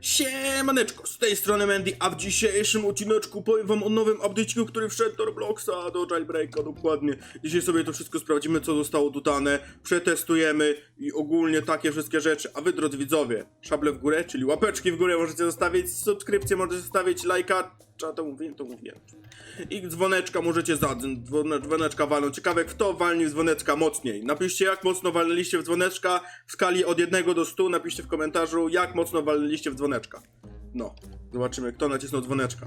Siemaneczko, z tej strony Mandy, a w dzisiejszym odcineczku powiem wam o nowym update'ciku, który wszedł do Robloxa, do Jailbreaka dokładnie. Dzisiaj sobie to wszystko sprawdzimy, co zostało dodane, przetestujemy i ogólnie takie wszystkie rzeczy. A wy, drodzy widzowie, szable w górę, czyli łapeczki w górę możecie zostawić, subskrypcję możecie zostawić, lajka, czy to mówiłem, to mówiłem. I dzwoneczka możecie za dzwone- dzwoneczka walnąć. Ciekawe, kto walnił z dzwoneczka mocniej. Napiszcie, jak mocno walnęliście w dzwoneczka w skali od 1 do 100. Napiszcie w komentarzu, jak mocno walnęliście w dzwoneczka. No, zobaczymy, kto nacisnął dzwoneczka.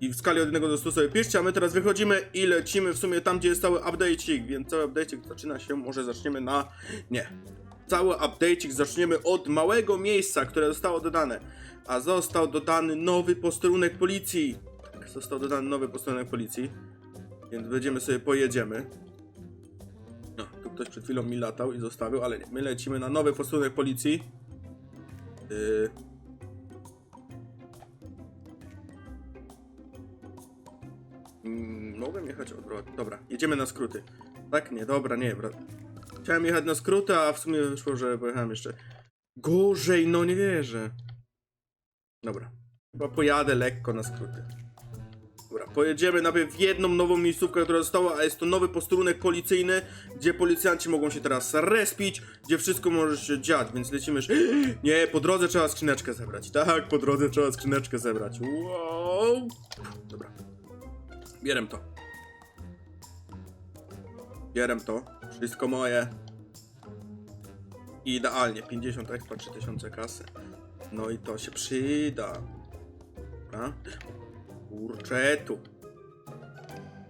I w skali od 1 do 100 sobie piszcie, a my teraz wychodzimy i lecimy w sumie tam, gdzie jest cały update'cik, więc cały update'cik zaczyna się, może zaczniemy na... nie. Cały update'cik zaczniemy od małego miejsca, które zostało dodane. A został dodany nowy posterunek policji. Tak, został dodany nowy posterunek policji. Więc będziemy sobie pojedziemy. No, tu ktoś przed chwilą mi latał i zostawił, ale nie. My lecimy na nowy posterunek policji. Yy... Mm, mogłem jechać odwrotnie. Dobra, jedziemy na skróty. Tak? Nie, dobra, nie. Bra... Chciałem jechać na skróty, a w sumie wyszło, że pojechałem jeszcze gorzej, no nie wierzę. Dobra, chyba pojadę lekko na skróty. Pojedziemy najpierw w jedną nową miejscówkę, która została, a jest to nowy posterunek policyjny, gdzie policjanci mogą się teraz respić, gdzie wszystko może się dziać, więc lecimy już... Nie, po drodze trzeba skrzyneczkę zebrać. Tak, po drodze trzeba skrzyneczkę zebrać. Wow. Dobra. Bierem to. Bierem to. Wszystko moje. Idealnie. 50 expa, 3000 kasy. No i to się przyda. Dobra. Kurczę, tu.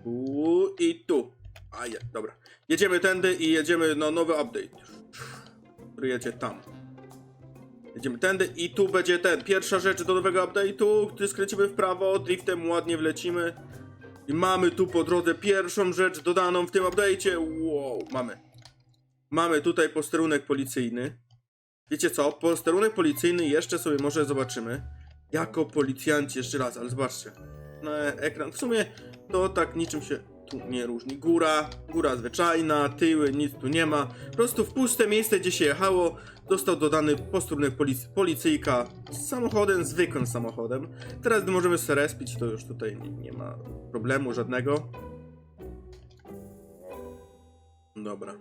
Tu i tu. A je, dobra. Jedziemy tędy i jedziemy na nowy update. Który jedzie tam. Jedziemy tędy i tu będzie ten. Pierwsza rzecz do nowego update'u, gdy skręcimy w prawo, driftem ładnie wlecimy. I mamy tu po drodze pierwszą rzecz dodaną w tym update'cie. Wow, mamy. Mamy tutaj posterunek policyjny. Wiecie co? Posterunek policyjny jeszcze sobie może zobaczymy. Jako policjanci jeszcze raz, ale zobaczcie. Na ekran. W sumie to tak niczym się tu nie różni. Góra, góra zwyczajna, tyły, nic tu nie ma. Po prostu w puste miejsce, gdzie się jechało, został dodany posterunek polic policyjka z samochodem, zwykłym samochodem. Teraz gdy możemy sobie respić, to już tutaj nie, nie ma problemu żadnego. Dobra.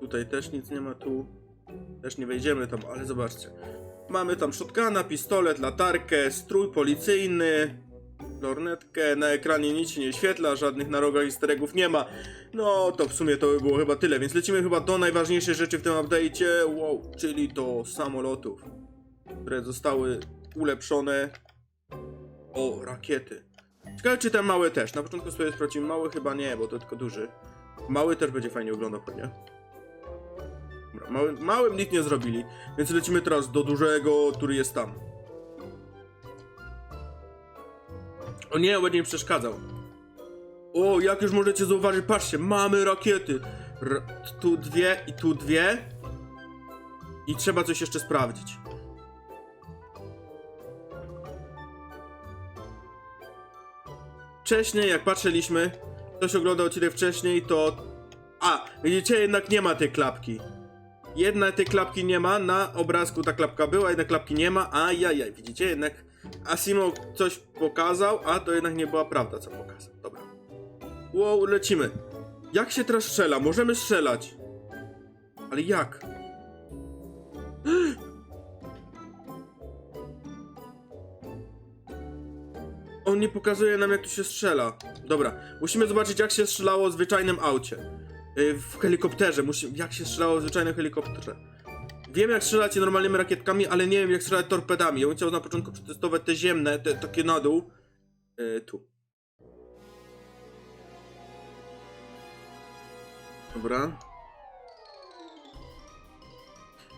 Tutaj też nic nie ma, tu też nie wejdziemy tam, ale zobaczcie. Mamy tam shotguna, pistolet, latarkę, strój policyjny, lornetkę, na ekranie nic się nie świetla, żadnych na rogach easter nie ma. No to w sumie to by było chyba tyle, więc lecimy chyba do najważniejszej rzeczy w tym update'cie, wow, czyli do samolotów, które zostały ulepszone o rakiety. Ciekawe czy te małe też, na początku sobie sprawdzimy mały, chyba nie, bo to tylko duży. Mały też będzie fajnie wyglądał pewnie. Mały, małym nic nie zrobili, więc lecimy teraz do dużego, który jest tam. O nie, będzie mi przeszkadzał. O, jak już możecie zauważyć, patrzcie, mamy rakiety. R tu dwie i tu dwie. I trzeba coś jeszcze sprawdzić. Wcześniej, jak patrzyliśmy, ktoś oglądał odcinek wcześniej, to... A, widzicie, jednak nie ma tej klapki. Jedna tej klapki nie ma, na obrazku ta klapka była, jedna klapki nie ma, ajajaj, widzicie, jednak Asimo coś pokazał, a to jednak nie była prawda, co pokazał. Dobra. Wow, lecimy. Jak się teraz strzela? Możemy strzelać. Ale jak? On nie pokazuje nam, jak tu się strzela. Dobra, musimy zobaczyć, jak się strzelało w zwyczajnym aucie. Yy, w helikopterze, musimy, jak się strzelało w zwyczajnym helikopterze. Wiem jak strzelacie normalnymi rakietkami, ale nie wiem jak strzelać torpedami. Ja bym chciał na początku przetestować te ziemne, te takie na dół. Yy, tu. Dobra.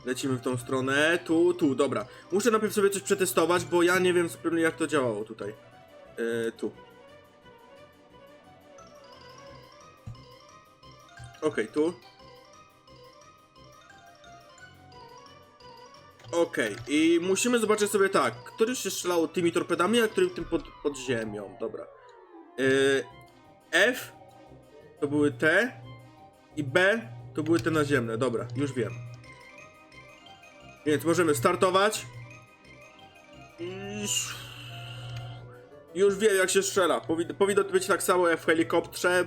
Lecimy w tą stronę. Tu, tu, dobra. Muszę najpierw sobie coś przetestować, bo ja nie wiem zupełnie jak to działało tutaj. Yy, tu. Okej, tu. Okej, i musimy zobaczyć sobie tak, który się strzelało tymi torpedami, a który tym pod, pod ziemią, dobra. Yy, F to były te i B to były te naziemne, dobra, już wiem. Więc możemy startować. Już wiem jak się strzela. Powi powinno być tak samo jak w helikopterze.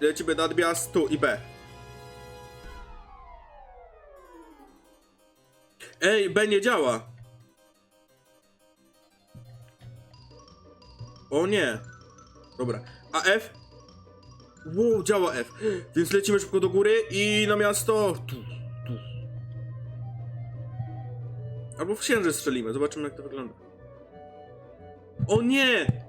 Lecimy nadmiast tu i B. Ej, B nie działa. O nie. Dobra. A F? Wow, działa F. Więc lecimy szybko do góry i na miasto. Tu, tu. Albo w księżyc strzelimy, zobaczymy jak to wygląda. O nie!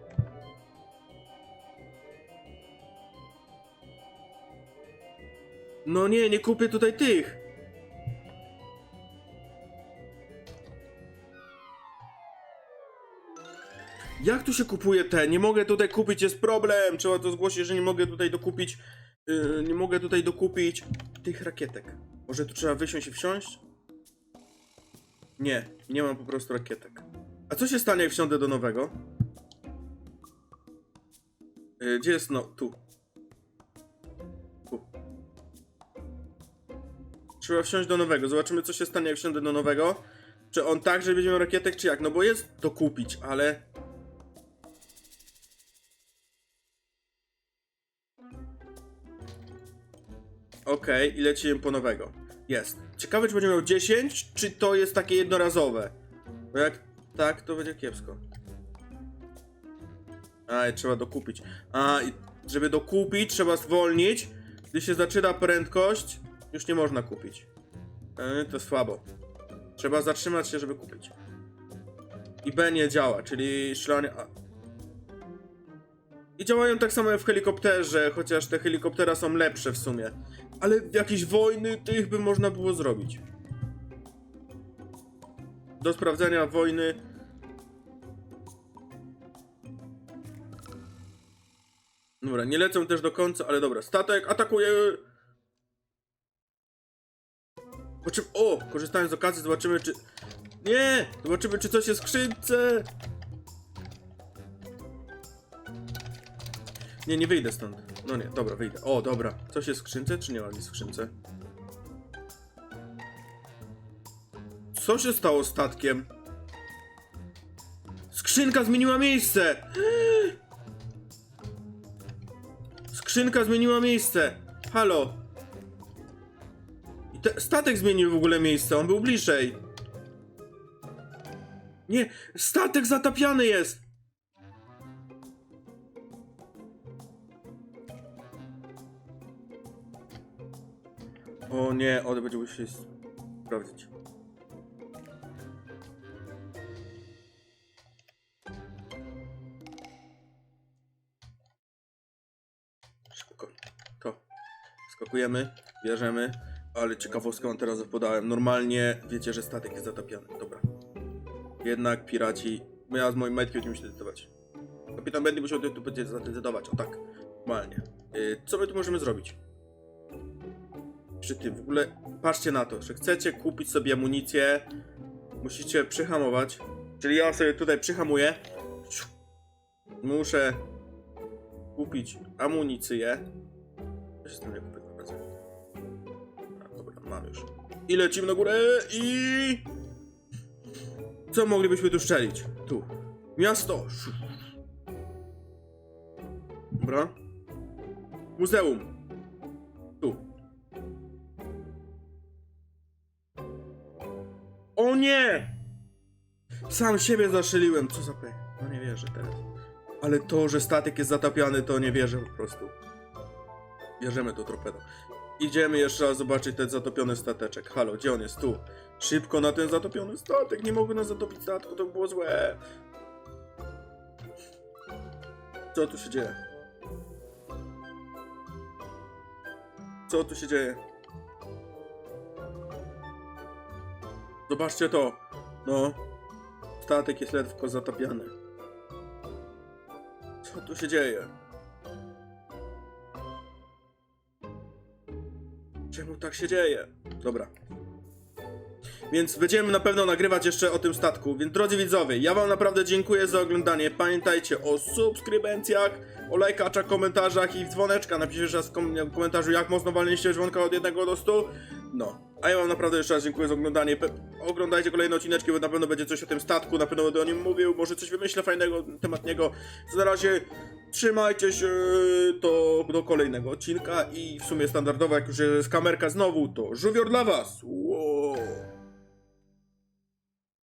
No nie, nie kupię tutaj tych. Jak tu się kupuje te? Nie mogę tutaj kupić, jest problem. Trzeba to zgłosić, że nie mogę tutaj dokupić. Yy, nie mogę tutaj dokupić tych rakietek. Może tu trzeba wysiąść i wsiąść? Nie, nie mam po prostu rakietek. A co się stanie, jak wsiądę do nowego? Yy, gdzie jest no? Tu. Tu. Trzeba wsiąść do nowego. Zobaczymy, co się stanie, jak wsiądę do nowego. Czy on tak, że będzie miał rakietek, czy jak? No bo jest to kupić, ale... Okej, i lecimy po nowego. Jest. Ciekawe, czy będzie miał 10, czy to jest takie jednorazowe. Bo jak tak, to będzie kiepsko. A, i trzeba dokupić. A, i żeby dokupić, trzeba zwolnić. Gdy się zaczyna prędkość, już nie można kupić. E, to słabo. Trzeba zatrzymać się, żeby kupić. I B nie działa, czyli szlanie... A. I działają tak samo jak w helikopterze, chociaż te helikoptera są lepsze w sumie. Ale jakieś wojny tych by można było zrobić. Do sprawdzenia wojny. Dobra, nie lecą też do końca, ale dobra. Statek atakuje. Zobaczymy. O! Korzystając z okazji, zobaczymy czy. Nie! Zobaczymy, czy coś jest w skrzynce. Nie, nie wyjdę stąd. No nie, dobra, wyjdę. O, dobra. Coś jest w skrzynce, czy nie ma nic w skrzynce? Co się stało statkiem? Skrzynka zmieniła miejsce! Skrzynka zmieniła miejsce! Halo! I te, statek zmienił w ogóle miejsce, on był bliżej. Nie, statek zatapiany jest! O nie, on będzie musiał się sprawdzić. Szybko. To. Skakujemy, bierzemy. Ale ciekawostkę teraz podałem. Normalnie wiecie, że statek jest zatapiany. Dobra. Jednak piraci. Ja z moim metkiem nie muszę decydować. Kapitan Bendy musiał tu będzie zadecydować. O tak. Normalnie. Yy, co my tu możemy zrobić? Czy ty w ogóle. Patrzcie na to, że chcecie kupić sobie amunicję. Musicie przyhamować. Czyli ja sobie tutaj przyhamuję. Muszę kupić amunicję. Co się stanie, kupię amunicję? A, dobra, mam już. I lecimy na górę i... Co moglibyśmy tu szczelić? Tu. Miasto. Dobra. Muzeum. O nie! Sam siebie zastrzeliłem, co za pech. No nie wierzę teraz. Ale to, że statek jest zatapiany, to nie wierzę po prostu. Bierzemy to torpedo. Idziemy jeszcze raz zobaczyć ten zatopiony stateczek. Halo, gdzie on jest? Tu. Szybko na ten zatopiony statek. Nie mogę nas zatopić statku, to by było złe. Co tu się dzieje? Co tu się dzieje? Zobaczcie to. No. Statek jest ledwo zatapiany. Co tu się dzieje? Czemu tak się dzieje? Dobra. Więc będziemy na pewno nagrywać jeszcze o tym statku. Więc drodzy widzowie, ja wam naprawdę dziękuję za oglądanie. Pamiętajcie o subskrybencjach, o lajkaczach, komentarzach i dzwoneczka. Napiszcie raz w kom- komentarzu, jak mocno waliliście dzwonka od 1 do 100. No. A ja wam naprawdę jeszcze raz dziękuję za oglądanie. Pe oglądajcie kolejne odcineczki, bo na pewno będzie coś o tym statku, na pewno będę o nim mówił, może coś wymyślę fajnego tematnego. Na razie trzymajcie się to do kolejnego odcinka i w sumie standardowo, jak już jest kamerka znowu, to żółwior dla was.